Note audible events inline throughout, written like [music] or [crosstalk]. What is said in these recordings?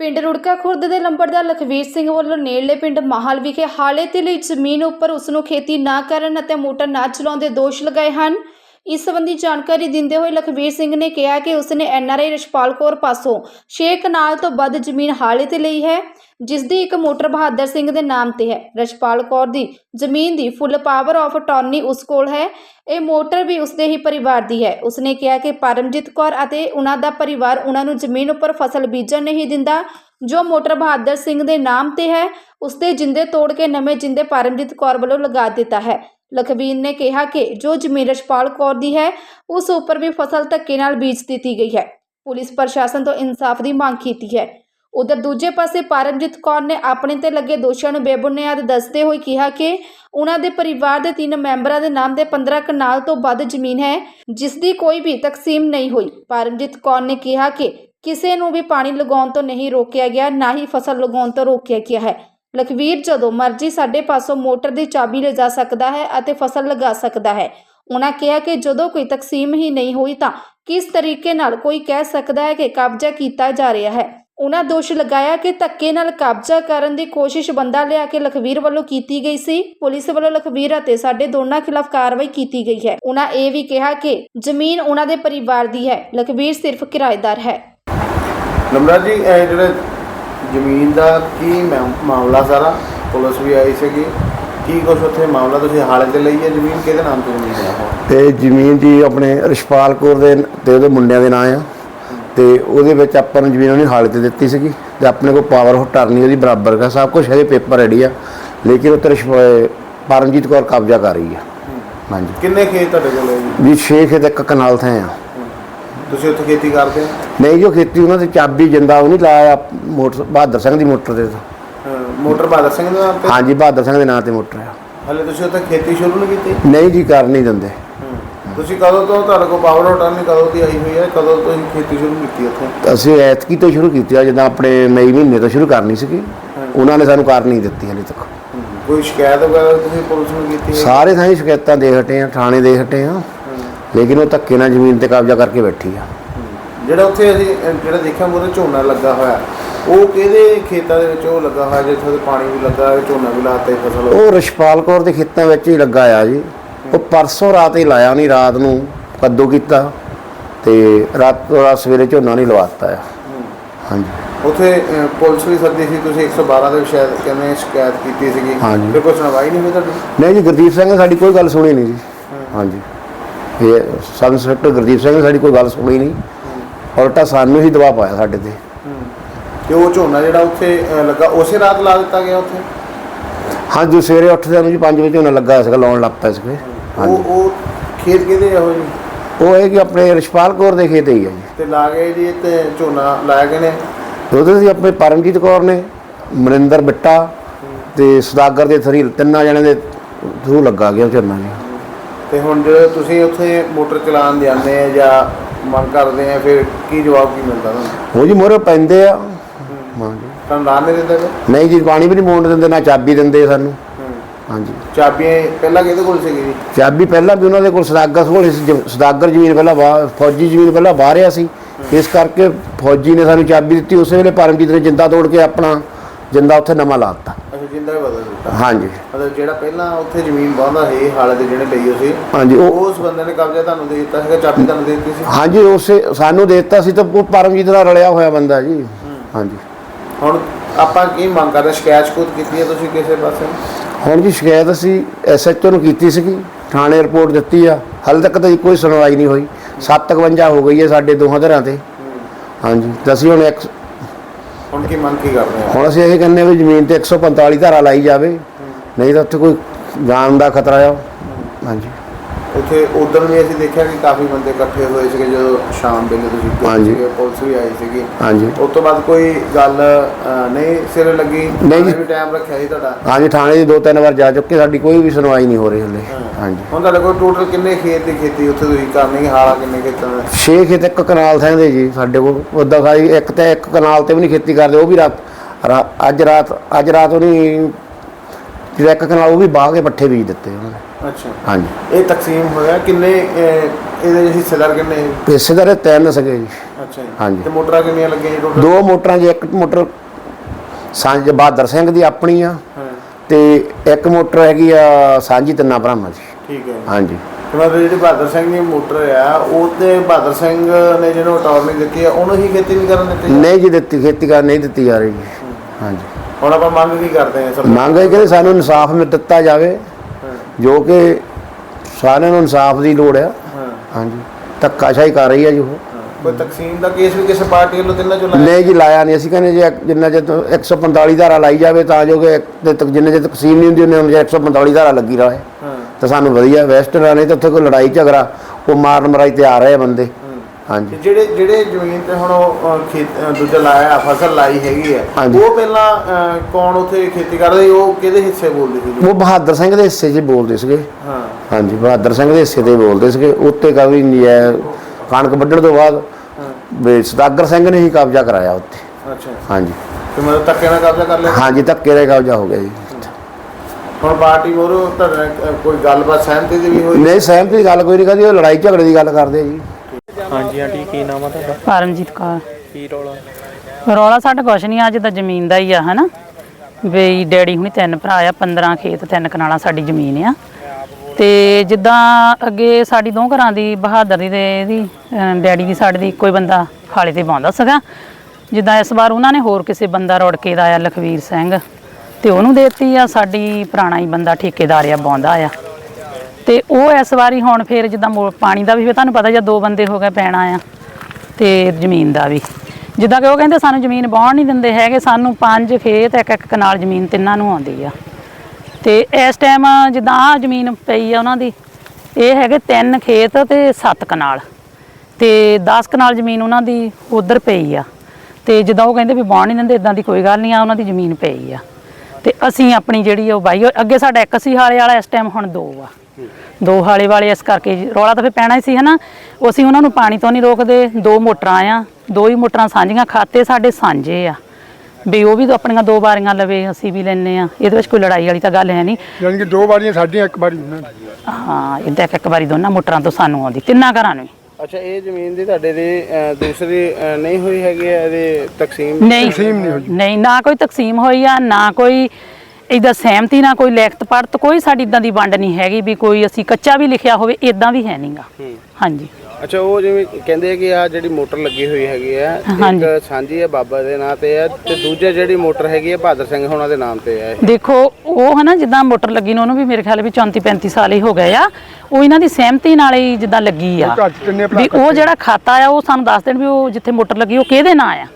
ਪਿੰਡ ਰੁੜਕਾ ਖੁਰਦ ਦੇ ਲੰਬੜਦਾਰ ਲਖਵੀਰ ਸਿੰਘ ਵੱਲੋਂ ਨੇੜਲੇ ਪਿੰਡ ਮਾਹਲ ਵਿਖੇ ਹਾਲੇ ਤੇ ਲਈ ਜ਼ਮੀਨ ਉੱਪਰ ਉਸ ਨੂੰ ਖੇਤੀ ਨਾ ਕਰਨ ਅਤੇ ਮੋਟਰ ਨਾ ਚਲਾਉਣ ਦੇ ਦੋਸ਼ ਲਗਾਏ ਹਨ। ਇਸ ਸੰਬੰਧੀ ਜਾਣਕਾਰੀ ਦਿੰਦੇ ਹੋਏ ਲਖਵੀਰ ਸਿੰਘ ਨੇ ਕਿਹਾ ਕਿ ਉਸਨੇ ਐਨਆਰਆਈ ਰਸ਼ਪਾਲ ਕੌਰ ਪਾਸੋਂ 6 ਕਨਾਲ ਤੋਂ ਵੱਧ ਜ਼ਮੀਨ ਹਾਲੇ ਤੇ ਲਈ ਹੈ ਜਿਸ ਦੀ ਇੱਕ ਮੋਟਰ ਬਹਾਦਰ ਸਿੰਘ ਦੇ ਨਾਮ ਤੇ ਹੈ। ਰਸ਼ਪਾਲ ਕੌਰ ਦੀ ਜ਼ਮੀਨ ਦੀ ਫੁੱਲ ਪਾਵਰ ਆਫ ਅਟਾਰਨੀ ਉਸ ਕੋਲ ਹੈ, ਇਹ ਮੋਟਰ ਵੀ ਉਸਦੇ ਹੀ ਪਰਿਵਾਰ ਦੀ ਹੈ। ਉਸਨੇ ਕਿਹਾ ਕਿ ਪਰਮਜੀਤ ਕੌਰ ਅਤੇ ਉਹਨਾਂ ਦਾ ਪਰਿਵਾਰ ਉਹਨਾਂ ਨੂੰ ਜ਼ਮੀਨ ਉੱਪਰ ਫਸਲ ਬੀਜਣ ਨਹੀਂ ਦਿੰਦਾ, ਜੋ ਮੋਟਰ ਬਹਾਦਰ ਸਿੰਘ ਦੇ ਨਾਮ ਤੇ ਹੈ, ਉਸਦੇ ਜਿੰਦੇ ਤੋੜ ਕੇ ਨਵੇਂ ਜਿੰਦੇ ਪਰਮਜੀਤ ਕੌਰ ਵੱਲੋਂ ਲਗਾ ਦਿੱਤਾ ਹੈ। ਲਖਵੀਰ ਨੇ ਕਿਹਾ ਕਿ ਜੋ ਜ਼ਮੀਨ ਰਸ਼ਪਾਲ ਕੌਰ ਦੀ ਹੈ, ਉਸ ਉੱਪਰ ਵੀ ਫਸਲ ਧੱਕੇ ਨਾਲ ਬੀਜ ਦਿੱਤੀ ਗਈ ਹੈ। ਪੁਲਿਸ ਪ੍ਰਸ਼ਾਸਨ ਤੋਂ ਇਨਸਾਫ ਦੀ ਮੰਗ ਕੀਤੀ ਹੈ। ਉਧਰ ਦੂਜੇ ਪਾਸੇ ਪਰਮਜੀਤ ਕੌਰ ਨੇ ਆਪਣੇ ਤੇ ਲੱਗੇ ਦੋਸ਼ਾਂ ਨੂੰ ਬੇਬੁਨਿਆਦ ਦੱਸਦੇ ਹੋਏ ਕਿਹਾ ਕਿ ਉਹਨਾਂ ਦੇ ਪਰਿਵਾਰ ਦੇ ਤਿੰਨ ਮੈਂਬਰਾਂ ਦੇ ਨਾਮ ਦੇ 15 ਕਨਾਲ ਤੋਂ ਵੱਧ ਜ਼ਮੀਨ ਹੈ, ਜਿਸ ਦੀ ਕੋਈ ਵੀ ਤਕਸੀਮ ਨਹੀਂ ਹੋਈ। ਪਰਮਜੀਤ ਕੌਰ ਨੇ ਕਿਹਾ ਕਿ ਕਿਸੇ ਨੂੰ ਵੀ ਪਾਣੀ ਲਗਾਉਣ ਤੋਂ ਨਹੀਂ ਰੋਕਿਆ ਗਿਆ, ਨਾ ਹੀ ਫਸਲ ਲਗਾਉਣ ਤੋਂ ਰੋਕਿਆ ਗਿਆ ਹੈ। ਲਖਵੀਰ ਜਦੋਂ ਮਰਜ਼ੀ ਸਾਡੇ ਪਾਸੋਂ ਮੋਟਰ ਦੀ ਚਾਬੀ ਲਿਜਾ ਸਕਦਾ ਹੈ ਅਤੇ ਫਸਲ ਲਗਾ ਸਕਦਾ ਹੈ। ਉਹਨਾਂ ਕਿਹਾ ਕਿ ਜਦੋਂ ਕੋਈ ਤਕਸੀਮ ਹੀ ਨਹੀਂ ਹੋਈ ਤਾਂ ਕਿਸ ਤਰੀਕੇ ਨਾਲ ਕੋਈ ਕਹਿ ਸਕਦਾ ਹੈ ਕਿ ਕਬਜ਼ਾ ਕੀਤਾ ਜਾ ਰਿਹਾ ਹੈ? ਉਹਨਾਂ ਦੋਸ਼ ਲਗਾਇਆ ਕਿ ਧੱਕੇ ਨਾਲ ਕਬਜ਼ਾ ਕਰਨ ਦੀ ਕੋਸ਼ਿਸ਼ ਬੰਦਾ ਲਿਆ ਕੇ ਲਖਵੀਰ ਵੱਲੋਂ ਕੀਤੀ ਗਈ ਸੀ। ਪੁਲਿਸ ਵੱਲੋਂ ਲਖਵੀਰ ਅਤੇ ਸਾਡੇ ਦੋਨਾਂ ਖਿਲਾਫ ਕਾਰਵਾਈ ਕੀਤੀ ਗਈ ਹੈ। ਉਹਨਾਂ ਇਹ ਵੀ ਕਿਹਾ ਕਿ ਜ਼ਮੀਨ ਉਹਨਾਂ ਦੇ ਪਰਿਵਾਰ ਦੀ ਹੈ। ਲਖਵੀਰ ਸਿਰਫ ਕਿਰਾਏਦਾਰ ਹੈ। ਨਮਰਾ ਜੀ ਜਿਹੜੇ ਜ਼ਮੀਨ ਦਾ ਕੀ ਮਾ- ਮਾਮਲਾ ਸਾਰਾ? ਪੁਲਿਸ ਵੀ ਆਈ ਸੀਗੀ। ਕੀ ਕੁਛ ਉੱਥੇ ਮਾਮਲਾ ਤੁਸੀਂ ਹਾਲੇ ਤੇ ਲਈ ਹੈ ਜ਼ਮੀਨ? ਕਿਹਦੇ ਨਾਮ ਤੇ ਜ਼ਮੀਨ ਹੈ ਉਹ ਤੇ ਜ਼ਮੀਨ ਜੀ ਆਪਣੇ ਰਿਸ਼ਪਾਲ ਕੌਰ ਦੇ ਤੇ ਉਹਦੇ ਮੁੰਡਿਆਂ ਦੇ ਨਾਂ ਆ। ਤੇ ਉਹਦੇ ਵਿੱਚ ਆਪਾਂ ਨੂੰ ਜ਼ਮੀਨ ਉਹਨੇ ਹਾਲੇ ਤੇ ਦਿੱਤੀ ਸੀਗੀ। ਤੇ ਆਪਣੇ ਕੋਲ ਪਾਵਰ ਆਫ ਟਰਨੀ ਉਹਦੀ ਬਰਾਬਰ ਦਾ ਸਭ ਕੁਝ ਹਜੇ ਪੇਪਰ ਰੈਡੀ ਆ। ਲੇਕਿਨ ਉੱਤੇ ਰਿਸ਼ਪ- ਪਰਮਜੀਤ ਕੌਰ ਕਬਜ਼ਾ ਕਰ ਰਹੀ ਆ। ਹਾਂਜੀ। ਕਿੰਨੇ ਖੇਤ ਤੁਹਾਡੇ ਕੋਲ ਹੈ ਜੀ? ਵੀ 6 ਖੇਤ ਇੱਕ ਕਨਾਲ ਥਾਂ ਆ। ਤੁਸੀਂ ਉੱਥੇ ਖੇਤੀ ਕਰਦੇ ਹੋ? ਨਹੀਂ ਜੋ ਖੇਤੀ ਉਹਨਾਂ ਦੀ ਚਾਬੀ ਜਿੰਦਾ ਉਹ ਨਹੀਂ ਲਾਇਆ ਮੋਟਰ ਬਹਾਦਰ ਸਿੰਘ ਦੀ ਮੋਟਰ ਤੇ। ਹਾਂ, ਮੋਟਰ ਬਹਾਦਰ ਸਿੰਘ ਦੇ ਨਾਮ ਤੇ? ਹਾਂਜੀ ਬਹਾਦਰ ਸਿੰਘ ਦੇ ਨਾਂ ਤੇ ਮੋਟਰ ਆ। ਹਲੇ ਤੁਸੀਂ ਉੱਥੇ ਖੇਤੀ ਸ਼ੁਰੂ ਨਹੀਂ ਕੀਤੀ? ਨਹੀਂ ਜੀ ਕਰ ਨਹੀਂ ਦਿੰਦੇ। ਤੁਸੀਂ ਕਦੋਂ ਤੋਂ ਤੁਹਾਡੇ ਕੋਲ ਪਾਵਰ ਆਟਰਨੀ ਕਦੋਂ ਦੀ ਆਈ ਹੋਈ ਹੈ ਕਦੋਂ ਤੋਂ ਤੁਸੀਂ ਖੇਤੀ ਸ਼ੁਰੂ ਕੀਤੀ ਉੱਥੇ? ਅਸੀਂ ਐਤਕੀ ਤੋਂ ਸ਼ੁਰੂ ਕੀਤੀ ਆ ਜਿੱਦਾਂ ਆਪਣੇ ਮਈ ਮਹੀਨੇ ਤੋਂ ਸ਼ੁਰੂ ਕਰਨੀ ਸੀਗੀ। ਉਹਨਾਂ ਨੇ ਸਾਨੂੰ ਕਰ ਨਹੀਂ ਦਿੱਤੀ ਹਲੇ ਤੱਕ। ਕੋਈ ਸ਼ਿਕਾਇਤ ਵਗੈਰਾ ਤੁਸੀਂ ਪੁਲਿਸ ਨੂੰ ਕੀਤੀ ਹੈ ਸਾਰੇ ਥਾਂ ਹੀ ਸ਼ਿਕਾਇਤਾਂ ਦੇ ਹਟੇ ਆ ਥਾਣੇ ਦੇ ਹਟੇ ਆ। ਲੇਕਿਨ ਉਹ ਧੱਕੇ ਨਾਲ ਜ਼ਮੀਨ ਤੇ ਕਬਜ਼ਾ ਕਰਕੇ ਬੈਠੀ ਆ। ਜਿਹੜਾ ਉੱਥੇ ਅਸੀਂ ਜਿਹੜਾ ਦੇਖਿਆ ਉਹਦੇ ਝੋਨਾ ਲੱਗਾ ਹੋਇਆ। ਉਹ ਕਿਹਦੇ ਖੇਤਾਂ ਦੇ ਵਿੱਚ ਉਹ ਲੱਗਾ ਹੋਇਆ ਜਿੱਥੇ ਪਾਣੀ ਵੀ ਲੱਗਾ ਹੋਇਆ ਝੋਨਾ ਵੀ ਲਾਤਾ ਫਸਲ। ਉਹ ਰਿਸ਼ਪਾਲ ਕੌਰ ਦੇ ਖੇਤਾਂ ਵਿੱਚ ਹੀ ਲੱਗਾ ਆ ਜੀ। ਉਹ ਪਰਸੋਂ ਰਾਤ ਹੀ ਲਾਇਆ ਨਹੀਂ ਰਾਤ ਨੂੰ ਕੱਦੂ ਕੀਤਾ ਤੇ ਰਾਤ ਰਾਤ ਸਵੇਰੇ ਝੋਨਾ ਨਹੀਂ ਲਵਾਤਾ ਆ। ਹਾਂਜੀ। ਉੱਥੇ ਪੁਲਿਸ ਵੀ ਸੱਦੀ ਸੀ ਤੁਸੀਂ 112 ਦੇ ਸ਼ਾਇਦ ਕਹਿੰਦੇ ਸ਼ਿਕਾਇਤ ਕੀਤੀ ਸੀਗੀ। ਫਿਰ ਕੋਈ ਸੁਣਵਾਈ ਨਹੀਂ ਹੋਈ ਤੁਹਾਡੀ? ਨਹੀਂ ਜੀ ਗੁਰਦੀਪ ਸਿੰਘ ਨੇ ਸਾਡੀ ਕੋਈ ਗੱਲ ਸੁਣੀ ਨਹੀਂ ਜੀ। ਹਾਂਜੀ। ਇਹ ਸਬ ਇੰਸਪੈਕਟਰ ਗੁਰਦੀਪ ਸਿੰਘ ਨੇ ਸਾਡੀ ਕੋਈ ਗੱਲ ਸੁਣੀ ਨਹੀਂ। ਉਲਟਾ ਸਾਨੂੰ ਹੀ ਦਬਾਅ ਪਾਇਆ ਸਾਡੇ ਤੇ। ਤੇ ਉਹ ਝੋਨਾ ਜਿਹੜਾ ਉੱਥੇ ਲੱਗਾ ਉਸੇ ਰਾਤ ਲਾ ਦਿੱਤਾ ਗਿਆ ਉੱਥੇ? ਹਾਂਜੀ ਸਵੇਰੇ ਉੱਠਦੇ ਨੂੰ ਜੀ 5 ਵਜੇ ਝੋਨਾ ਲੱਗਾ ਸੀਗਾ ਲਾਉਣ ਲੱਗ ਪਿਆ ਸੀਗੇ। ਹਾਂਜੀ। ਉਹ ਉਹ ਖੇਤ ਕਿਹਦੇ ਆ ਉਹ ਜੀ? ਉਹ ਇਹ ਕਿ ਆਪਣੇ ਰਿਸ਼ਪਾਲ ਕੌਰ ਦੇ ਖੇਤ ਹੀ ਆ ਜੀ। ਤੇ ਲਾ ਗਏ ਜੀ ਤੇ ਝੋਨਾ ਲਾਇਆ ਗਏ ਨੇ ਉਹਦੇ ਸੀ ਆਪਣੇ ਪਰਮਜੀਤ ਕੌਰ ਨੇ ਮਨਿੰਦਰ ਬਿੱਟਾ ਤੇ ਸੁਦਾਗਰ ਦੇ ਥਰੀ ਤਿੰਨਾਂ ਜਣਿਆਂ ਦੇ ਥਰੂ ਲੱਗਾ ਗਿਆ ਝਰਨਾ ਜੀ। ਤੇ ਹੁਣ ਜਦੋਂ ਤੁਸੀਂ ਉੱਥੇ ਮੋਟਰ ਚਲਾਉਣ ਜਾਂਦੇ ਆ ਜਾਂ ਮੰਗ ਕਰਦੇ ਆ ਫਿਰ ਕੀ ਜਵਾਬ ਕੀ ਮਿਲਦਾ ਤੁਹਾਨੂੰ? ਉਹ ਜੀ ਮੋਰੇ ਪੈਂਦੇ ਆ। ਹਾਂਜੀ। ਤੁਹਾਨੂੰ ਰਾਹ ਨਹੀਂ ਦਿੰਦੇ ਵੇ? ਨਹੀਂ ਜੀ ਪਾਣੀ ਵੀ ਨਹੀਂ ਮੋੜ ਦਿੰਦੇ ਨਾ ਚਾਬੀ ਦਿੰਦੇ ਸਾਨੂੰ। ਹਾਂਜੀ। ਚਾਬੀਆਂ ਪਹਿਲਾਂ ਕਿਹਦੇ ਕੋਲ ਸੀਗੀ ਜੀ? ਚਾਬੀ ਪਹਿਲਾਂ ਵੀ ਉਹਨਾਂ ਦੇ ਕੋਲ ਸਦਾਗਰ ਕੋਲ ਸੀ। ਜ- ਸਦਾਗਰ ਜ਼ਮੀਨ ਪਹਿਲਾਂ ਬਾਹਰ ਫੌਜੀ ਜ਼ਮੀਨ ਪਹਿਲਾਂ ਬਾਹਰਿਆ ਸੀ। ਇਸ ਕਰਕੇ ਫੌਜੀ ਨੇ ਸਾਨੂੰ ਚਾਬੀ ਦਿੱਤੀ। ਉਸੇ ਵੇਲੇ ਪਰਮਜੀਤ ਨੇ ਜਿੰਦਾ ਤੋੜ ਕੇ ਆਪਣਾ ਜਿੰਦਾ ਉੱਥੇ ਨਵਾਂ ਲਾ ਦਿੱਤਾ ਅੱਛਾ ਜਿੰਦਾ ਹੀ ਬਦਲ ਦਿੱਤਾ। ਹਾਂਜੀ। ਮਤਲਬ ਜਿਹੜਾ ਪਹਿਲਾਂ ਉੱਥੇ ਜ਼ਮੀਨ ਬਾਂਦਾ ਹੈ ਹਾਲੇ ਦੇ ਜਿਹੜੇ ਲਈ ਸੀ ਹਾਂਜੀ ਉਹ ਉਸ ਬੰਦੇ ਨੇ ਕਬਜ਼ਾ ਤੁਹਾਨੂੰ ਦੇ ਦਿੱਤਾ ਸੀਗਾ ਚਾਬੀ ਤੁਹਾਨੂੰ ਦੇ ਦਿੱਤੀ ਸੀ? ਹਾਂਜੀ ਉਸੇ ਸਾਨੂੰ ਦੇ ਦਿੱਤਾ ਸੀ ਤਾਂ ਉਹ ਪਰਮਜੀਤ ਨਾਲ ਰਲਿਆ ਹੋਇਆ ਬੰਦਾ ਜੀ। ਹਾਂਜੀ। ਹੁਣ ਆਪਾਂ ਕੀ ਮੰਗ ਕਰਦੇ? ਸ਼ਿਕਾਇਤ ਸ਼ਕੂਤ ਕੀਤੀ ਹੈ ਤੁਸੀਂ ਕਿਸੇ ਪਾਸੇ? ਹੁਣ ਜੀ ਸ਼ਿਕਾਇਤ ਅਸੀਂ ਐਸਐਚਓ ਨੂੰ ਕੀਤੀ ਸੀਗੀ ਥਾਣੇ ਰਿਪੋਰਟ ਦਿੱਤੀ ਆ। ਹਾਲੇ ਤੱਕ ਤਾਂ ਕੋਈ ਸੁਣਵਾਈ ਨਹੀਂ ਹੋਈ। 751 ਹੋ ਗਈ ਹੈ ਸਾਡੇ ਦੋਹਾਂ ਧਿਰਾਂ ਤੇ। ਹਾਂਜੀ ਤਾਂ ਅਸੀਂ ਹੁਣ ਇੱਕ ਹੁਣ ਕੀ ਮੰਗ ਕੀ ਕਰਦੇ ਆ? ਹੁਣ ਅਸੀਂ ਇਹ ਕਹਿੰਦੇ ਵੀ ਜ਼ਮੀਨ ਤੇ 145 ਧਾਰਾ ਲਾਈ ਜਾਵੇ, ਨਹੀਂ ਤਾਂ ਉੱਥੇ ਕੋਈ ਜਾਨ ਦਾ ਖਤਰਾ ਆ। ਹਾਂਜੀ। ਉੱਥੇ ਉਦੋਂ ਵੀ ਅਸੀਂ ਦੇਖਿਆ ਕਿ ਕਾਫੀ ਬੰਦੇ ਇਕੱਠੇ ਹੋਏ ਸੀਗੇ ਜਦੋਂ ਸ਼ਾਮ ਵੇਲੇ ਤੁਸੀਂ ਗਏ ਹਾਂਜੀ। ਸੀਗੇ ਪੁਲਿਸ ਵੀ ਆਈ ਸੀਗੀ। ਹਾਂਜੀ। ਉਸ ਤੋਂ ਬਾਅਦ ਕੋਈ ਗੱਲ ਅਹ, ਨਹੀਂ ਸਿਰੇ ਲੱਗੀ ਨਹੀਂ ਜੀ। ਵੀ ਟਾਈਮ ਰੱਖਿਆ ਸੀ ਤੁਹਾਡਾ? ਹਾਂਜੀ ਥਾਣੇ ਦੀ ਦੋ ਤਿੰਨ ਵਾਰ ਜਾ ਚੁੱਕੇ ਸਾਡੀ ਕੋਈ ਵੀ ਸੁਣਵਾਈ ਨਹੀਂ ਹੋ ਰਹੀ ਹਲੇ। ਹਾਂਜੀ। ਹੁਣ ਤੁਹਾਡੇ ਕੋਲ ਟੋਟਲ ਕਿੰਨੇ ਖੇਤ ਦੀ ਖੇਤੀ ਉੱਥੇ ਤੁਸੀਂ ਕਰਨੀ ਹੈ ਹਾਲਾ ਕਿੰਨੇ ਖੇਤਾਂ ਦਾ? ਛੇ ਖੇਤ ਇੱਕ ਕਨਾਲ ਥੈਂਦੇ ਜੀ ਸਾਡੇ ਕੋਲ। ਉਦਾਂ ਸਾਰੀ ਇੱਕ ਤੇ ਇੱਕ ਕਨਾਲ ਤੇ ਵੀ ਨਹੀਂ ਖੇਤੀ ਕਰਦੇ ਉਹ ਵੀ ਰਾਤ ਰਾ- ਅੱਜ ਰਾਤ ਅੱਜ ਰਾਤ ਉਹਨੇ ਜਿਹੜਾ ਇੱਕ ਕਨਾਲ ਉਹ ਵੀ ਬਾਹ ਕੇ ਪੱਠੇ ਬੀਜ ਦਿੱਤੇ ਉਹਨਾਂ ਨੇ। ਅੱਛਾ। ਹਾਂਜੀ। ਇਹ ਤਕਸੀਮ ਹੋਇਆ ਕਿੰਨੇ ਅਹ, ਇਹਦੇ ਹਿੱਸੇਦਾਰ ਕਿੰਨੇ? ਹਿੱਸੇਦਾਰ ਤਿੰਨ ਸੀਗੇ ਜੀ। ਅੱਛਾ ਜੀ। ਹਾਂਜੀ। ਤੇ ਮੋਟਰਾਂ ਕਿੰਨੀਆਂ ਲੱਗੀਆਂ ਜੀ ਟੋਟਲ? ਦੋ ਮੋਟਰਾਂ 'ਚ ਇੱਕ ਮੋਟਰ ਸਾਂਝ ਬਹਾਦਰ ਸਿੰਘ ਦੀ ਆਪਣੀ ਆ ਹਾਂ। ਤੇ ਇੱਕ ਮੋਟਰ ਹੈਗੀ ਆ ਸਾਂਝੀ ਤਿੰਨਾਂ ਭਰਾਵਾਂ ਦੀ। ਠੀਕ ਹੈ ਹਾਂਜੀ। ਤੇ ਮਤਲਬ ਜਿਹੜੀ ਬਹਾਦਰ ਸਿੰਘ ਦੀ ਮੋਟਰ ਆ ਉਹ ਤੇ ਬਹਾਦਰ ਸਿੰਘ ਨੇ ਜਿਹਨੂੰ ਅਟਾਰਨੀ ਦਿੱਤੀ ਆ ਉਹਨੂੰ ਹੀ ਖੇਤੀ ਨਹੀਂ ਕਰਨ ਦਿੱਤੀ ਨਹੀਂ ਜੀ ਦਿੱਤੀ ਖੇਤੀ ਕਰ ਨਹੀਂ ਦਿੱਤੀ ਜਾ ਰਹੀ ਜੀ। ਹਾਂਜੀ। ਹੁਣ ਆਪਾਂ ਮੰਗ ਕੀ ਕਰਦੇ ਹਾਂ ਸਰ ਮੰਗ ਹੈ ਕਿ ਸਾਨੂੰ ਇਨਸਾਫ ਮਿਲ ਦਿੱਤਾ ਜਾਵੇ ਜੋ ਕਿ ਸਾਰਿਆਂ ਨੂੰ ਇਨਸਾਫ ਦੀ ਲੋੜ ਆ। ਹਾਂਜੀ। ਧੱਕਾਸ਼ਾਹੀ ਕਰ ਰਹੀ ਹੈ ਜੀ ਉਹ। ਕੋਈ ਤਕਸੀਮ ਦਾ ਕੇਸ ਵੀ ਕਿਸੇ ਪਾਰਟੀ ਵੱਲੋਂ ਤਿੰਨਾਂ ਚੋਂ ਲਾਇਆ? ਨਹੀਂ ਜੀ ਲਾਇਆ ਨਹੀਂ। ਅਸੀਂ ਕਹਿੰਦੇ ਜੇ ਜਿੰਨਾ ਤੋਂ 145 ਧਾਰਾ ਲਾਈ ਜਾਵੇ ਤਾਂ ਜੋ ਕਿ ਜਿੰਨੇ ਚਿਰ ਤਕਸੀਮ ਨਹੀਂ ਹੁੰਦੀ ਉਹਨੇ ਚਿਰ 145 ਧਾਰਾ ਲੱਗੀ ਰਹੇ ਤਾਂ ਸਾਨੂੰ ਵਧੀਆ ਵੈਸਟਰਨ ਨਹੀਂ ਤਾਂ ਉੱਥੇ ਕੋਈ ਲੜਾਈ ਝਗੜਾ ਉਹ ਮਾਰਨ ਮਰਾਈ ਤੇ ਆ ਰਹੇ ਆ ਬੰਦੇ। ਹਾਂਜੀ। ਤੇ ਜਿਹੜੇ ਜਿਹੜੇ ਜ਼ਮੀਨ ਤੇ ਹੁਣ ਉਹ ਅ, ਖੇਤ ਅ, ਦੂਜਾ ਲਾਇਆ ਫਸਲ ਲਾਈ ਹੈਗੀ ਹੈ ਹਾਂਜੀ। ਉਹ ਪਹਿਲਾਂ ਅ, ਕੌਣ ਉੱਥੇ ਖੇਤੀ ਕਰਦੇ ਸੀ? ਉਹ ਕਿਹਦੇ ਹਿੱਸੇ ਬੋਲਦੇ ਸੀ? ਉਹ ਬਹਾਦਰ ਸਿੰਘ ਦੇ ਹਿੱਸੇ 'ਚ ਹੀ ਬੋਲਦੇ ਸੀਗੇ। ਹਾਂ। ਹਾਂਜੀ ਬਹਾਦਰ ਸਿੰਘ ਦੇ ਹਿੱਸੇ ਤੇ ਹੀ ਬੋਲਦੇ ਸੀਗੇ। ਉੱਤੇ ਕਾਫੀ ਨਜਾਇਜ਼ ਕਣਕ ਵੱਢਣ ਤੋਂ ਬਾਅਦ ਹਾਂ। ਵੀ ਸਦਾਗਰ ਸਿੰਘ ਨੇ ਹੀ ਕਬਜ਼ਾ ਕਰਾਇਆ ਉੱਤੇ ਅੱਛਾ। ਹਾਂਜੀ। ਤੇ ਮਤਲਬ ਧੱਕੇ ਨਾਲ ਕਬਜ਼ਾ ਕਰ ਲਿਆ? ਹਾਂਜੀ ਧੱਕੇ ਦਾ ਕਬਜ਼ਾ ਹੋ ਗਿਆ ਜੀ। ਹੁਣ ਪਾਰਟੀ ਮੋਰੋ ਕੋਈ ਗੱਲਬਾਤ ਸਹਿਮਤੀ ਦੀ ਵੀ ਹੋਈ? ਨਹੀਂ ਸਹਿਮਤੀ ਦੀ ਗੱਲ ਕੋਈ ਨਹੀਂ ਕਰਦੀ ਉਹ ਲੜਾਈ ਝਗੜੇ ਦੀ ਗੱਲ ਕਰਦੇ ਆ ਜੀ। ਹਾਂਜੀ ਆਂਟੀ ਕੀ ਨਾਮ ਆ ਤੁਹਾਡਾ? ਪਰਮਜੀਤ ਕੌਰ। ਕੀ ਰੌਲਾ? ਰੌਲਾ ਸਾਡਾ ਕੁਛ ਨਹੀਂ ਅੱਜ ਤਾਂ ਜ਼ਮੀਨ ਦਾ ਹੀ ਆ ਹਨਾ? ਵੀ ਡੈਡੀ ਹੁਣੀ ਤਿੰਨ ਭਰਾ ਆ 15 ਖੇਤ ਤਿੰਨ ਕਨਾਲਾਂ ਸਾਡੀ ਜ਼ਮੀਨ ਆ। ਤੇ ਜਿੱਦਾਂ ਅੱਗੇ ਸਾਡੀ ਦੋ ਘਰਾਂ ਦੀ ਬਹਾਦਰ ਦੀ ਇਹਦੀ ਅਹ, ਡੈਡੀ ਦੀ ਸਾਡੇ ਦੀ ਹੀ ਬੰਦਾ ਖਾਲੇ ਤੇ ਪਾਉਂਦਾ ਸੀਗਾ। ਜਿੱਦਾਂ ਇਸ ਵਾਰ ਉਹਨਾਂ ਨੇ ਹੋਰ ਕਿਸੇ ਬੰਦਾ ਰੋੜਕੇ ਦਾ ਆ ਲਖਵੀਰ ਸਿੰਘ। ਤੇ ਉਹਨੂੰ ਦੇਤੀ ਆ ਸਾਡੀ ਪੁਰਾਣਾ ਹੀ ਬੰਦਾ ਠੇਕੇਦਾਰ ਆ ਬੌਂਦਾ ਆ। ਤੇ ਉਹ ਇਸ ਵਾਰੀ ਹੁਣ ਫੇਰ ਜਿੱਦਾਂ ਮੋ- ਪਾਣੀ ਦਾ ਵੀ ਫਿਰ ਤੁਹਾਨੂੰ ਪਤਾ ਜਾਂ ਦੋ ਬੰਦੇ ਹੋ ਗਏ ਪੈਣਾ ਆ ਤੇ ਜ਼ਮੀਨ ਦਾ ਵੀ। ਜਿੱਦਾਂ ਕਿ ਉਹ ਕਹਿੰਦੇ ਸਾਨੂੰ ਜ਼ਮੀਨ ਬਾਉਣ ਨਹੀਂ ਦਿੰਦੇ ਹੈਗੇ, ਸਾਨੂੰ ਪੰਜ ਖੇਤ, ਇੱਕ ਇੱਕ ਕਨਾਲ ਜ਼ਮੀਨ ਤਿੰਨਾਂ ਨੂੰ ਆਉਂਦੀ ਆ। ਤੇ ਇਸ ਟਾਈਮ ਜਿੱਦਾਂ ਆ ਜ਼ਮੀਨ ਪਈ ਆ ਉਹਨਾਂ ਦੀ, ਇਹ ਹੈਗੇ ਤਿੰਨ ਖੇਤ ਤੇ ਸੱਤ ਕਨਾਲ। ਤੇ 10 ਕਨਾਲ ਜ਼ਮੀਨ ਉਹਨਾਂ ਦੀ ਉਧਰ ਪਈ ਆ। ਤੇ ਜਿੱਦਾਂ ਉਹ ਕਹਿੰਦੇ ਵੀ ਬਾਹਣ ਨਹੀਂ ਦਿੰਦੇ ਇਦਾਂ ਦੀ ਕੋਈ ਗੱਲ ਨਹੀਂ ਆ, ਉਹਨਾਂ ਦੀ ਜ਼ਮੀਨ ਪਈ ਆ। ਤੇ ਅਸੀਂ ਆਪਣੀ ਜਿਹੜੀ ਆ ਉਹ ਬਾਈ ਅੱਗੇ ਸਾਡਾ ਇੱਕ ਸੀ ਹਾਲੇ ਵਾਲਾ ਇਸ ਟਾਈਮ ਹੁਣ ਦੋ ਆ। ਦੋ ਹਾਲੇ ਵਾਲੇ ਇਸ ਕਰਕੇ ਰੌਲਾ ਤਾਂ ਫੇ ਪੈਣਾ ਹੀ ਸੀ ਹਨਾ? ਉਹ ਅਸੀਂ ਉਹਨਾਂ ਨੂੰ ਪਾਣੀ ਤੋਂ ਨਹੀਂ ਰੋਕਦੇ ਦੋ ਮੋਟਰਾਂ ਆ ਦੋ ਹੀ ਮੋਟਰਾਂ ਸਾਂਝੀਆਂ ਖਾਤੇ ਸਾਡੇ ਸਾਂਝੇ ਆ। ਵੀ ਉਹ ਵੀ ਤਾਂ ਆਪਣੀਆਂ ਦੋ ਵਾਰੀਆਂ ਲਵੇ ਅਸੀਂ ਵੀ ਲੈਨੇ ਆ ਇਹਦੇ ਵਿੱਚ ਕੋਈ ਲੜਾਈ ਵਾਲੀ ਤਾਂ ਗੱਲ ਹੈ ਨਹੀਂ। ਯਾਨੀ ਕਿ ਦੋ ਵਾਰੀਆਂ ਸਾਡੀਆਂ ਇੱਕ ਵਾਰੀ ਉਹਨਾਂ ਦੀ। ਹਾਂ ਇਦਾਂ ਇੱਕ ਇੱਕ ਵਾਰੀ ਦੋਨਾਂ ਮੋਟਰਾਂ ਤੋਂ ਸਾਨੂੰ ਆਉਂਦੀ। ਤਿੰਨਾਂ ਘਰਾਂ ਨੂੰ। ਅੱਛਾ ਇਹ ਜ਼ਮੀਨ ਦੀ ਤੁਹਾਡੇ ਦੀ ਦੂਸਰੀ ਨਹੀਂ ਹੋਈ ਹੈਗੀ ਇਹਦੀ ਤਕਸੀਮ? ਨਹੀਂ। ਨਹੀਂ ਨਾ ਕੋਈ ਤਕਸੀਮ ਹੋਈ ਆ ਨਾ ਕੋਈ ਇਦਾਂ ਸਹਿਮਤੀ ਨਾ ਕੋਈ ਲਿਖਤ ਪੜਤ ਕੋਈ ਸਾਡੀ ਇਦਾਂ ਦੀ ਵੰਡ ਨਹੀਂ ਹੈਗੀ ਵੀ ਕੋਈ ਅਸੀਂ ਕੱਚਾ ਵੀ ਲਿਖਿਆ ਹੋਵੇ ਇਦਾਂ ਵੀ ਹੈ ਨਹੀਂਗਾ। ਹਾਂਜੀ। ਅੱਛਾ ਉਹ ਜਿਵੇਂ ਕਹਿੰਦੇ ਆ ਕਿ ਆ ਜਿਹੜੀ ਮੋਟਰ ਲੱਗੀ ਹੋਈ ਹੈਗੀ ਆ। ਇੱਕ ਸਾਂਝੀ ਹੈ ਬਾਬਾ ਦੇ ਨਾਂ ਤੇ ਆ ਤੇ ਦੂਜੇ ਜਿਹੜੀ ਮੋਟਰ ਹੈਗੀ ਹੈ ਬਹਾਦਰ ਸਿੰਘ ਹੋਣਾ ਦੇ ਨਾਮ ਤੇ ਆ ਇਹ। ਦੇਖੋ ਉਹ ਹਨਾ ਜਿੱਦਾਂ ਮੋਟਰ ਲੱਗੀ ਨੂੰ ਉਹਨੂੰ ਵੀ ਮੇਰੇ ਖਿਆਲ ਵੀ 34 35 ਸਾਲ ਹੀ ਹੋ ਗਏ ਆ ਉਹ ਇਹਨਾਂ ਦੀ ਸਹਿਮਤੀ ਨਾਲ ਹੀ ਜਿੱਦਾਂ ਲੱਗੀ ਆ। ਵੀ ਉਹ ਜਿਹੜਾ ਖਾਤਾ ਆ ਉਹ ਸਾਨੂੰ ਦੱਸ ਦੇਣ ਵੀ ਉਹ ਜਿੱਥੇ ਮੋਟਰ ਲੱਗੀ ਉਹ ਕਿਹਦੇ ਨਾਂ ਆ?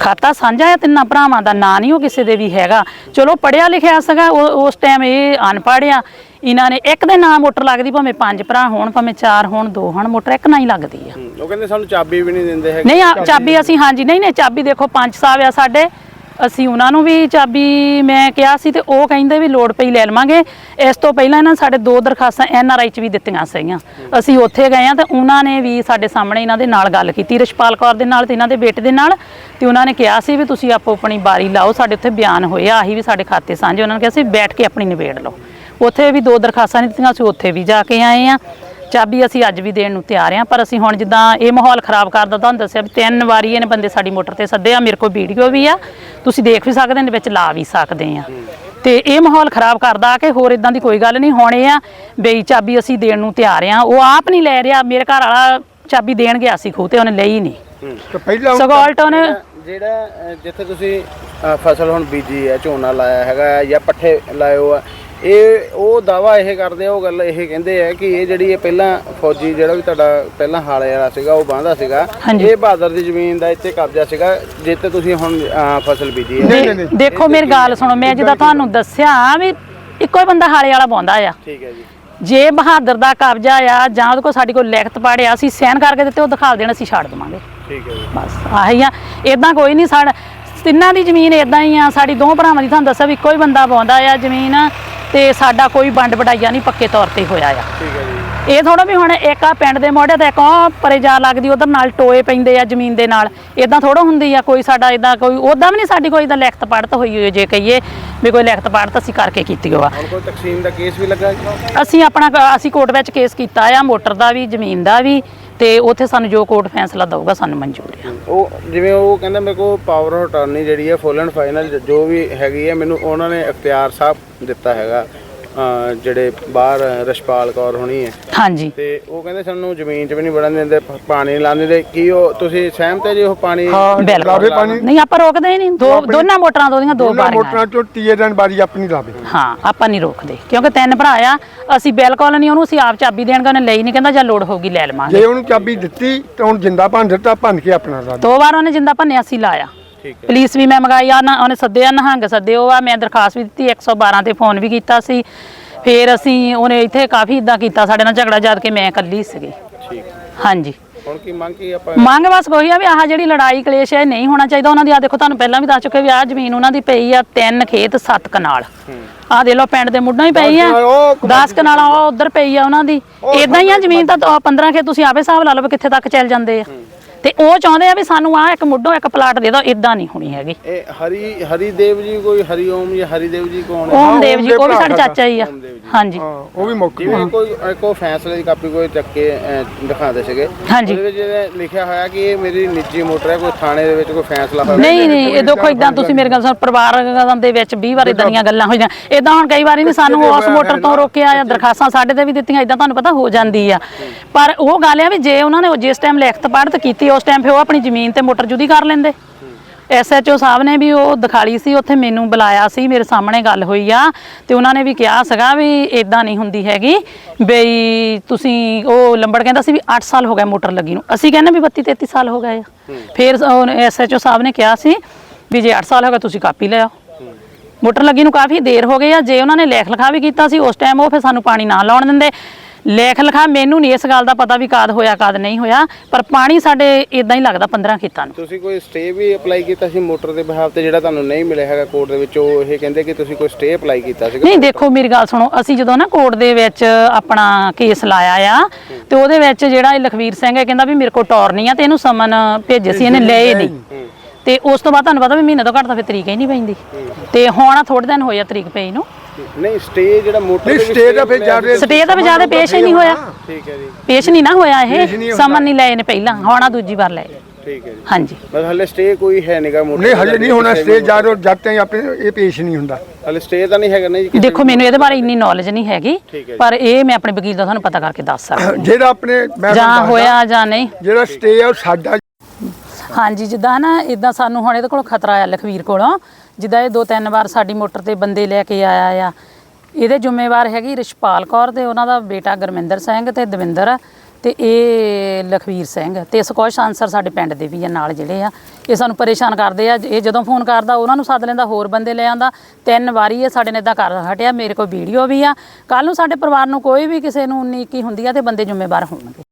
ਖਾਤਾ ਸਾਂਝਾ ਆ ਤਿੰਨਾਂ ਭਰਾਵਾਂ ਦਾ ਨਾਂ ਨਹੀਂ ਉਹ ਕਿਸੇ ਦੇ ਵੀ ਹੈਗਾ। ਚਲੋ ਪੜਿਆ ਲਿਖਿਆ ਸੀਗਾ ਉਹ- ਉਸ ਟਾਈਮ ਇਹ ਅਨਪੜ੍ਹ ਆ। ਇਹਨਾਂ ਨੇ ਇੱਕ ਦੇ ਨਾਂ ਮੋਟਰ ਲੱਗਦੀ ਭਾਵੇਂ ਪੰਜ ਭਰਾ ਹੋਣ ਭਾਵੇਂ ਚਾਰ ਹੋਣ ਦੋ ਹੋਣ ਮੋਟਰ ਇੱਕ ਨਾਲ ਹੀ ਲੱਗਦੀ ਆ। ਹੂੰ, ਉਹ ਕਹਿੰਦੇ ਸਾਨੂੰ ਚਾਬੀ ਵੀ ਨਹੀਂ ਦਿੰਦੇ ਹੈਗੇ। ਨਹੀਂ ਆ ਚਾਬੀ ਅਸੀਂ ਹਾਂਜੀ ਨਹੀਂ ਨਹੀਂ ਚਾਬੀ ਦੇਖੋ ਪੰਜ ਸਾਹਿਬ ਆ ਸਾਡੇ। ਅਸੀਂ ਉਹਨਾਂ ਨੂੰ ਵੀ ਚਾਬੀ ਮੈਂ ਕਿਹਾ ਸੀ ਤੇ ਉਹ ਕਹਿੰਦੇ ਵੀ ਲੋੜ ਪਈ ਲੈ ਲਵਾਂਗੇ। ਇਸ ਤੋਂ ਪਹਿਲਾਂ ਇਹਨਾਂ ਨੇ ਸਾਡੇ ਦੋ ਦਰਖਾਸਤਾਂ ਐਨ ਆਰ ਆਈ ਚ ਵੀ ਦਿੱਤੀਆਂ ਸੀਗੀਆਂ। ਅਸੀਂ ਉੱਥੇ ਗਏ ਆ ਤੇ ਉਹਨਾਂ ਨੇ ਵੀ ਸਾਡੇ ਸਾਹਮਣੇ ਇਹਨਾਂ ਦੇ ਨਾਲ ਗੱਲ ਕੀਤੀ, ਰਿਸ਼ਪਾਲ ਕੌਰ ਦੇ ਨਾਲ ਤੇ ਇਹਨਾਂ ਦੇ ਬੇਟੇ ਦੇ ਨਾਲ। ਤੇ ਉਹਨਾਂ ਨੇ ਕਿਹਾ ਸੀ ਵੀ ਤੁਸੀਂ ਆਪੋ ਆਪਣੀ ਬਾਰੀ ਲਾਓ, ਸਾਡੇ ਉੱਥੇ ਬਿਆਨ ਹੋਏ ਆ, ਆਹੀ ਵੀ ਸਾਡੇ ਖਾਤੇ ਸਾਂਝੇ। ਉਹਨਾਂ ਨੇ ਕਿਹਾ ਸੀ ਬੈਠ ਕੇ ਆਪਣੀ ਨਿਬੇੜ ਲਓ। ਉੱਥੇ ਵੀ ਦੋ ਦਰਖਾਸਤਾਂ ਨਹੀਂ ਦਿੱਤੀਆਂ, ਅਸੀਂ ਉੱਥੇ ਵੀ ਜਾ ਕੇ ਆਏ ਆ ਚਾਬੀ ਅਸੀਂ ਅੱਜ ਵੀ ਦੇਣ ਨੂੰ ਤਿਆਰ ਆ ਪਰ ਅਸੀਂ ਹੁਣ ਜਿੱਦਾਂ ਇਹ ਮਾਹੌਲ ਖਰਾਬ ਕਰਦਾ ਤੁਹਾਨੂੰ ਦੱਸਿਆ ਵੀ ਤਿੰਨ ਵਾਰੀ ਇਹਨੇ ਬੰਦੇ ਸਾਡੀ ਮੋਟਰ ਤੇ ਸੱਦੇ ਆ ਮੇਰੇ ਕੋਲ ਵੀਡੀਓ ਵੀ ਆ। ਤੁਸੀਂ ਦੇਖ ਵੀ ਸਕਦੇ ਨੇ ਵਿੱਚ ਲਾ ਵੀ ਸਕਦੇ ਆ ਤੇ ਇਹ ਮਾਹੌਲ ਖਰਾਬ ਕਰਦਾ ਕਿ ਹੋਰ ਇਦਾਂ ਦੀ ਕੋਈ ਗੱਲ ਨਹੀਂ ਹੁਣ ਆ ਬਈ ਚਾਬੀ ਅਸੀਂ ਦੇਣ ਨੂੰ ਤਿਆਰ ਆ ਉਹ ਆਪ ਨਹੀਂ ਲੈ ਰਿਹਾ ਮੇਰੇ ਘਰ ਵਾਲਾ ਚਾਬੀ ਦੇਣ ਗਿਆ ਸੀ ਖੂਹ ਤੇ ਉਹਨੇ ਲਈ ਨਹੀਂ। ਤੇ ਪਹਿਲਾਂ ਸਗੋਂ ਆਲਟੋ ਨੇ ਜਿਹੜਾ ਜਿੱਥੇ ਤੁਸੀਂ ਫਸਲ ਹੁਣ ਬੀਜੀ ਹੈ ਝੋਨਾ ਲਾਇਆ ਹੈਗਾ ਜਾਂ ਪੱਠੇ ਹੋ ਆ ਇਹ ਉਹ ਦਾਵਾ ਇਹ ਕਰਦੇ ਆ ਉਹ ਗੱਲ ਇਹ ਕਹਿੰਦੇ ਆ ਕਿ ਇਹ ਜਿਹੜੀ ਇਹ ਪਹਿਲਾਂ ਫੌਜੀ ਜਿਹੜਾ ਵੀ ਤੁਹਾਡਾ ਪਹਿਲਾਂ ਹਾਲੇ ਵਾਲਾ ਸੀਗਾ ਉਹ ਬਾਂਦਾ ਸੀਗਾ। ਇਹ ਬਹਾਦਰ ਦੀ ਜ਼ਮੀਨ ਦਾ ਇੱਥੇ ਕਬਜ਼ਾ ਸੀਗਾ ਜਿੱਥੇ ਤੁਸੀਂ ਹੁਣ ਫਸਲ ਬੀਜੀ ਹੈ ਨਹੀਂ, ਨਹੀਂ, ਨਹੀਂ। ਦੇਖੋ ਮੇਰੀ ਗੱਲ ਸੁਣੋ ਮੈਂ ਜਿੱਦਾਂ ਤੁਹਾਨੂੰ ਦੱਸਿਆ ਵੀ ਇੱਕੋ ਹੀ ਬੰਦਾ ਹਾਲੇ ਵਾਲਾ ਪਾਉਂਦਾ ਆ। ਠੀਕ ਹੈ ਜੀ। ਜੇ ਬਹਾਦਰ ਦਾ ਕਬਜ਼ਾ ਆ ਜਾਂ ਉਹਦੇ ਕੋਲ ਸਾਡੀ ਕੋਈ ਲਿਖਤ ਪੜਿਆ ਅਸੀਂ ਸਾਈਨ ਕਰਕੇ ਦਿੱਤੇ ਉਹ ਦਿਖਾ ਦੇਣ ਅਸੀਂ ਛੱਡ ਦੇਵਾਂਗੇ। ਠੀਕ ਹੈ ਜੀ। ਬਸ ਆਹੀ ਆ। ਇਦਾਂ ਕੋਈ ਨਹੀਂ ਸਾਡਾ ਤਿੰਨਾਂ ਦੀ ਜ਼ਮੀਨ ਇਦਾਂ ਹੀ ਆ ਸਾਡੀ ਦੋ ਭਰਾਵਾਂ ਦੀ ਤੁਹਾਨੂੰ ਦੱਸਿਆ ਵੀ ਇੱਕੋ ਹੀ ਬੰਦਾ ਪਾਉਂਦਾ ਆ ਜ਼ਮੀਨ। ਤੇ ਸਾਡਾ ਕੋਈ ਵੰਡ ਵਡਾਈਆ ਨਹੀਂ ਪੱਕੇ ਤੌਰ ਤੇ ਹੋਇਆ ਆ। ਠੀਕ ਹੈ ਜੀ। ਇਹ ਥੋੜਾ ਵੀ ਹੁਣ ਇੱਕ ਆ ਪਿੰਡ ਦੇ ਮੋਢੇ ਤੇ ਉਹ ਪਰੇ ਜਾ ਲੱਗਦੀ ਉਧਰ ਨਾਲ ਟੋਏ ਪੈਂਦੇ ਆ ਜ਼ਮੀਨ ਦੇ ਨਾਲ। ਇਦਾਂ ਥੋੜਾ ਹੁੰਦੀ ਆ ਕੋਈ ਸਾਡਾ ਇਦਾਂ ਕੋਈ ਉਦਾਂ ਵੀ ਨਹੀਂ ਸਾਡੀ ਕੋਈ ਦਾ ਲਿਖਤ ਪੜਤ ਹੋਈ ਹੋਈ ਜੇ ਕਹੀਏ ਵੀ ਕੋਈ ਲਿਖਤ ਪੜਤ ਅਸੀਂ ਕਰਕੇ ਕੀਤੀ ਹੋਆ। ਹੁਣ ਕੋਈ ਤਕਸੀਮ ਦਾ ਕੇਸ ਵੀ ਲੱਗਾ ਅਸੀਂ ਆਪਣਾ ਅਸੀਂ ਕੋਰਟ ਵਿੱਚ ਕੇਸ ਕੀਤਾ ਆ ਮੋਟਰ ਦਾ ਵੀ ਜ਼ਮੀਨ ਦਾ ਵੀ। ਤੇ ਉੱਥੇ ਸਾਨੂੰ ਜੋ ਕੋਰਟ ਫੈਸਲਾ ਦਊਗਾ ਸਾਨੂੰ ਮਨਜ਼ੂਰ ਆ। ਉਹ ਜਿਵੇਂ ਉਹ ਕਹਿੰਦਾ ਮੇਰੇ ਕੋਲ ਪਾਵਰ ਆਫ ਅਟਾਰਨੀ ਜਿਹੜੀ ਹੈ ਫੁੱਲ ਐਂਡ ਫਾਈਨਲ ਜੋ ਵੀ ਹੈਗੀ ਹੈ, ਮੈਨੂੰ ਉਹਨਾਂ ਨੇ ਅਖਤਿਆਰ ਸਾਹਿਬ ਦਿੱਤਾ ਹੈਗਾ। ਜਿਹੜੇ ਬਾਹਰ ਰਸ਼ਪਾਲ ਕੌਰ ਹੋਣੀ ਹੈ। ਹਾਂਜੀ। ਤੇ ਉਹ ਕਹਿੰਦੇ ਸਾਨੂੰ ਜ਼ਮੀਨ 'ਚ ਵੀ ਨਹੀਂ ਵੜਨ ਦਿੰਦੇ ਪ- ਪਾਣੀ ਨਹੀਂ ਲਾਉਣ ਦਿੰਦੇ ਕੀ ਉਹ ਤੁਸੀਂ ਸਹਿਮਤ ਹੈ ਜੀ ਉਹ ਪਾਣੀ ਲਾਵੇ ਬਿਲਕੁਲ। ਪਾਣੀ ਨਹੀਂ ਆਪਾਂ ਰੋਕਦੇ ਹੀ ਨਹੀਂ। ਦੋ ਦੋਨਾਂ ਮੋਟਰਾਂ ਤੋਂ ਉਹਦੀਆਂ ਦੋ ਬਾਰੀਆਂ। ਮੋਟਰਾਂ ਚੋਂ ਤੀਏ ਦਿਨ ਬਾਰੀ ਆਪਣੀ ਲਾਵੇ। ਹਾਂ ਆਪਾਂ ਨਹੀਂ ਰੋਕਦੇ ਕਿਉਂਕਿ ਤਿੰਨ ਭਰਾ ਆ ਅਸੀਂ ਬਿਲਕੁਲ ਨਹੀਂ ਉਹਨੂੰ ਅਸੀਂ ਆਪ ਚਾਬੀ ਦੇਣਗੇ ਉਹਨੇ ਲਈ ਨਹੀਂ ਕਹਿੰਦਾ ਜਾਂ ਲੋੜ ਹੋਊਗੀ ਲੈ ਲਵਾਂਗੇ। ਜੇ ਉਹਨੂੰ ਚਾਬੀ ਦਿੱਤੀ ਤਾਂ ਹੁਣ ਜਿੰਦਾ ਭੰਨ ਦਿੱਤਾ ਭੰਨ ਕੇ ਆਪਣਾ ਲਾ ਦੋ ਵਾਰ ਉਹਨੇ ਜਿੰਦਾ ਭੰਨਿਆ ਸੀ ਲਾਇਆ। ਪੁਲਿਸ ਵੀ ਮੈਂ ਮੰਗਾਈ ਆ ਨਾ ਉਹਨੇ ਸੱਦਿਆ ਨਹੰਗ ਸੱਦਿਓ ਆ ਮੈਂ ਦਰਖਾਸਤ ਵੀ ਦਿੱਤੀ 112 ਤੇ ਫੋਨ ਵੀ ਕੀਤਾ ਸੀ। ਫਿਰ ਅਸੀਂ ਉਹਨੇ ਇੱਥੇ ਕਾਫੀ ਇਦਾਂ ਕੀਤਾ ਸਾਡੇ ਨਾਲ ਝਗੜਾ ਜਦ ਕੇ ਮੈਂ ਇਕੱਲੀ ਸੀਗੀ। ਠੀਕ ਹਾਂਜੀ। ਹੁਣ ਕੀ ਮੰਗ ਕੀ ਆਪਾਂ? ਮੰਗ ਬਸ ਕੋਈ ਆ ਵੀ ਆਹ ਜਿਹੜੀ ਲੜਾਈ ਕਲੇਸ਼ ਹੈ ਨਹੀਂ ਹੋਣਾ ਚਾਹੀਦਾ। ਉਹਨਾਂ ਦੀ ਆ ਦੇਖੋ ਤੁਹਾਨੂੰ ਪਹਿਲਾਂ ਵੀ ਦੱਸ ਚੁੱਕੇ ਵੀ ਆਹ ਜ਼ਮੀਨ ਉਹਨਾਂ ਦੀ ਪਈ ਆ ਤਿੰਨ ਖੇਤ ਸੱਤ ਕਨਾਲ। ਆਹ ਦੇ ਲਓ ਪਿੰਡ ਦੇ ਮੁੱਢਾਂ ਹੀ ਪਈ ਆ। ਦਸ ਕਨਾਲ ਉਹ 10 ਕਨਾਲਾਂ ਉਹ ਉਧਰ ਪਈ ਆ ਉਹਨਾਂ ਦੀ। ਇਦਾਂ ਹੀ ਆ ਜ਼ਮੀਨ ਤਾਂ 15 ਖੇਤ ਤੁਸੀਂ ਆਪੇ ਹਿਸਾਬ ਲਾ ਲਓ ਕਿੱਥੇ ਤੱਕ ਚੱਲ ਜਾਂਦੇ ਆ। ਤੇ ਉਹ ਚਾਹੁੰਦੇ ਆ ਵੀ ਸਾਨੂੰ ਆ ਇੱਕ ਮੁੱਢੋਂ ਇੱਕ ਪਲਾਟ ਦੇ ਦਿਓ ਇਦਾਂ ਨਹੀਂ ਹੋਣੀ ਹੈਗੀ। ਇਹ ਹਰੀ ਹਰੀ ਦੇਵ ਜੀ ਕੋਈ ਹਰੀ ਓਮ ਜਾਂ ਹਰੀ ਦੇਵ ਜੀ ਕੌਣ ਹੈ? ਓਮ ਦੇਵ ਜੀ ਉਹ ਵੀ ਸਾਡੇ। ਚਾਚਾ ਹੀ ਆ। ਹਾਂਜੀ। ਹਾਂ ਉਹ ਵੀ ਮੁੱਕ ਜਿਵੇਂ ਕੋਈ ਕੋਈ ਫੈਸਲੇ ਦੀ ਕਾਪੀ ਕੋਈ ਚੱਕ ਕੇ ਅਹ, ਦਿਖਾਉਂਦੇ ਸੀਗੇ। ਹਾਂਜੀ। ਉਹਦੇ ਵਿੱਚ ਇਹਦੇ ਲਿਖਿਆ ਹੋਇਆ ਕਿ ਇਹ ਮੇਰੀ ਨਿੱਜੀ ਮੋਟਰ ਹੈ ਕੋਈ ਥਾਣੇ ਦੇ ਵਿੱਚ ਕੋਈ ਫੈਸਲਾ ਹੋਇਆ। ਨਹੀਂ ਨਹੀਂ ਇਹ ਦੇਖੋ ਇਦਾਂ ਤੁਸੀਂ ਮੇਰੇ ਗੱਲ ਸੁਣ ਪਰਿਵਾਰ ਦੇ ਵਿੱਚ 20 ਵਾਰ ਇਦਾਂ ਦੀਆਂ ਗੱਲਾਂ ਹੋਈਆਂ। ਇਦਾਂ ਹੁਣ ਕਈ ਵਾਰੀ ਨਹੀਂ ਸਾਨੂੰ ਉਸ ਮੋਟਰ ਤੋਂ ਰੋਕਿਆ ਜਾਂ ਦਰਖਾਸਤਾਂ ਸਾਡੇ ਤੇ ਵੀ ਦਿੱਤੀਆਂ ਇਦਾਂ ਤੁਹਾਨੂੰ ਪਤਾ ਹੋ ਜਾਂਦੀ ਆ। ਪਰ ਉਹ ਗੱਲ ਆ ਵੀ ਜੇ ਉਹਨਾਂ ਨੇ ਉਹ ਜਿਸ ਟਾਈਮ ਲਿਖਤ ਪੜ੍ਹਤ ਕੀਤੀ ਉਸ ਟਾਈਮ ਫਿਰ ਉਹ ਆਪਣੀ ਜ਼ਮੀਨ ਤੇ ਮੋਟਰ ਜੁਦੀ ਕਰ ਲੈਂਦੇ। ਐਸਐਚਓ ਸਾਹਿਬ ਨੇ ਵੀ ਉਹ ਦਿਖਾਲੀ ਸੀ, ਉੱਥੇ ਮੈਨੂੰ ਬੁਲਾਇਆ ਸੀ, ਮੇਰੇ ਸਾਹਮਣੇ ਗੱਲ ਹੋਈ ਆ, ਤੇ ਉਹਨਾਂ ਨੇ ਵੀ ਕਿਹਾ ਸੀਗਾ ਵੀ ਇਦਾਂ ਨਹੀਂ ਹੁੰਦੀ ਹੈਗੀ, ਬਈ ਤੁਸੀਂ ਉਹ ਲੰਬੜ ਕਹਿੰਦਾ ਸੀ ਵੀ 8 ਸਾਲ ਹੋ ਗਏ ਮੋਟਰ ਲੱਗੀ ਨੂੰ। ਅਸੀਂ ਕਹਿੰਦੇ ਵੀ 32 33 ਸਾਲ ਹੋ ਗਏ ਆ। ਫਿਰ ਐਸਐਚਓ ਸਾਹਿਬ ਨੇ ਕਿਹਾ ਸੀ ਵੀ ਜੇ 8 ਸਾਲ ਹੋ ਗਏ ਤੁਸੀਂ ਕਾਪੀ ਲੈ ਆਓ। ਮੋਟਰ ਲੱਗੀ ਨੂੰ ਕਾਫੀ ਦੇਰ ਹੋ ਗਈ ਆ, ਜੇ ਉਹਨਾਂ ਨੇ ਲੇਖ ਲਿਖਾ ਵੀ ਕੀਤਾ ਸੀ, ਉਸ ਟਾਈਮ ਉਹ ਫਿਰ ਸਾਨੂੰ ਪਾਣੀ ਨਾ ਲਾਉਣ ਦਿੰਦੇ। ਲੇਖ ਲਿਖਾ ਮੈਨੂੰ ਨਹੀਂ ਇਸ ਗੱਲ ਦਾ ਪਤਾ ਵੀ ਕਦ ਹੋਇਆ ਕਦ ਨਹੀਂ ਹੋਇਆ ਪਰ ਪਾਣੀ ਸਾਡੇ ਇਦਾਂ ਹੀ ਲੱਗਦਾ 15 ਖੇਤਾਂ ਨੂੰ। ਤੁਸੀਂ ਕੋਈ ਸਟੇ ਵੀ ਅਪਲਾਈ ਕੀਤਾ ਸੀ ਮੋਟਰ ਦੇ ਬਿਹਾਫ ਤੇ ਜਿਹੜਾ ਤੁਹਾਨੂੰ ਨਹੀਂ ਮਿਲਿਆ ਹੈਗਾ ਕੋਰਟ ਦੇ ਵਿੱਚ? ਉਹ ਇਹ ਕਹਿੰਦੇ ਕਿ ਤੁਸੀਂ ਕੋਈ ਸਟੇ ਅਪਲਾਈ ਕੀਤਾ ਸੀਗਾ? ਨਹੀਂ ਦੇਖੋ ਮੇਰੀ ਗੱਲ ਸੁਣੋ ਅਸੀਂ ਜਦੋਂ ਨਾ ਕੋਰਟ ਦੇ ਵਿੱਚ ਆਪਣਾ ਕੇਸ ਲਾਇਆ ਆ ਤੇ ਉਹਦੇ ਵਿੱਚ ਜਿਹੜਾ ਇਹ ਲਖਵੀਰ ਸਿੰਘ ਹੈ ਕਹਿੰਦਾ ਵੀ ਮੇਰੇ ਕੋਲ ਟੌਰ ਨਹੀਂ ਆ ਤੇ ਇਹਨੂੰ ਸਮਨ ਭੇਜੇ ਸੀ ਇਹਨੇ ਲਏ ਨਹੀਂ। ਤੇ ਉਸ ਤੋਂ ਬਾਅਦ ਤੁਹਾਨੂੰ ਪਤਾ ਵੀ ਮਹੀਨੇ ਤੋਂ ਘੱਟ ਤਾਂ ਫਿਰ ਤਰੀਕ ਹੀ ਨਹੀਂ ਪੈਂਦੀ। ਤੇ ਹੁਣ ਥੋੜੇ ਦਿਨ ਹੋਇਆ ਤਰੀਕ ਪਈ ਨੂੰ ਨਹੀਂ ਸਟੇ ਜਿਹੜਾ ਮੋਟਰ ਨਹੀਂ ਦੇ ਸਟੇ ਦਾ ਫਿਰ ਮਿਲਿਆ ਜ਼ਿਆਦਾ ਸਟੇ ਤਾਂ ਵਿਚਾਰੇ ਪੇਸ਼ ਹੀ ਨਹੀਂ ਹੋਇਆ। ਠੀਕ ਹੈ ਜੀ। ਪੇਸ਼ ਨਹੀਂ ਨਾ ਹੋਇਆ ਇਹ। ਸਮਨ ਨਹੀਂ ਲਏ ਨੇ ਪਹਿਲਾਂ ਹੁਣ ਦੂਜੀ ਵਾਰ ਲਏ। ਠੀਕ ਹੈ ਜੀ। ਹਾਂਜੀ। ਬਸ ਹਲੇ ਸਟੇ ਕੋਈ ਹੈ ਨਹੀਂਗਾ ਮੋਟਰ ਨਹੀਂ ਦਾ ਹਜੇ ਨਹੀਂ ਹੋਣਾ ਸਟੇ ਜਦ ਤਾਈਂ ਆਪਣੇ ਇਹ ਪੇਸ਼ ਨਹੀਂ ਹੁੰਦਾ। ਹਲੇ ਸਟੇ ਤਾਂ ਨਹੀਂ ਹੈਗਾ ਨਹੀਂ ਜੀ ਕਿਸੇ ਦੇਖੋ ਮੈਨੂੰ ਇਹਦੇ ਬਾਰੇ ਇੰਨੀ ਨੌਲੇਜ ਨਹੀਂ ਹੈਗੀ ਜੀ। ਪਰ ਇਹ ਮੈਂ ਆਪਣੇ ਵਕੀਲ ਦਾ ਤੁਹਾਨੂੰ ਪਤਾ ਕਰਕੇ ਦੱਸ ਸਕਦੀ [coughs] ਜਿਹੜਾ ਆਪਣੇ ਮੈਂ ਜਾਂ ਹੋਇਆ ਜਾਂ ਨਹੀਂ। ਜਿਹੜਾ ਸਟੇ ਆ ਉਹ ਸਾਡਾ ਹਾਂਜੀ ਜਿੱਦਾਂ ਨਾ ਇਦਾਂ ਸਾਨੂੰ ਹੁਣ ਇਹਦੇ ਕੋਲ ਖਤਰਾ ਆ ਲਖਵੀਰ ਕੋਲੋਂ। ਜਿੱਦਾਂ ਇਹ ਦੋ ਤਿੰਨ ਵਾਰ ਸਾਡੀ ਮੋਟਰ ਤੇ ਬੰਦੇ ਲੈ ਕੇ ਆਇਆ ਆ। ਇਹਦੇ ਜ਼ਿੰਮੇਵਾਰ ਹੈਗੀ ਰਿਸ਼ਪਾਲ ਕੌਰ ਤੇ ਉਹਨਾਂ ਦਾ ਬੇਟਾ ਗੁਰਮਿੰਦਰ ਸਿੰਘ ਤੇ ਦਵਿੰਦਰ ਤੇ ਇਹ ਲਖਵੀਰ ਸਿੰਘ। ਤੇ ਸਕੋਸ਼ ਆਨਸਰ ਸਾਡੇ ਪਿੰਡ ਦੇ ਵੀ ਆ, ਨਾਲ ਜਿਹੜੇ ਆ। ਇਹ ਸਾਨੂੰ ਪਰੇਸ਼ਾਨ ਕਰਦੇ ਆ। ਇਹ ਜਦੋਂ ਫੋਨ ਕਰਦਾ, ਉਹਨਾਂ ਨੂੰ ਸੱਦ ਲੈਂਦਾ, ਹੋਰ ਬੰਦੇ ਲੈ ਆਂਦਾ ਤਿੰਨ ਵਾਰੀ ਇਹ ਸਾਡੇ ਨੇ ਇਦਾਂ ਕਰ ਹਟਿਆ, ਮੇਰੇ ਕੋਲ ਵੀਡੀਓ ਵੀ ਆ। ਕੱਲ ਨੂੰ ਸਾਡੇ ਪਰਿਵਾਰ ਨੂੰ ਕੋਈ ਵੀ ਕਿਸੇ ਨੂੰ ਉਨੀ ਕੀ ਹੁੰਦੀ ਆ ਤੇ ਬੰਦੇ ਜ਼ਿੰਮੇਵਾਰ ਹੋਣਗੇ।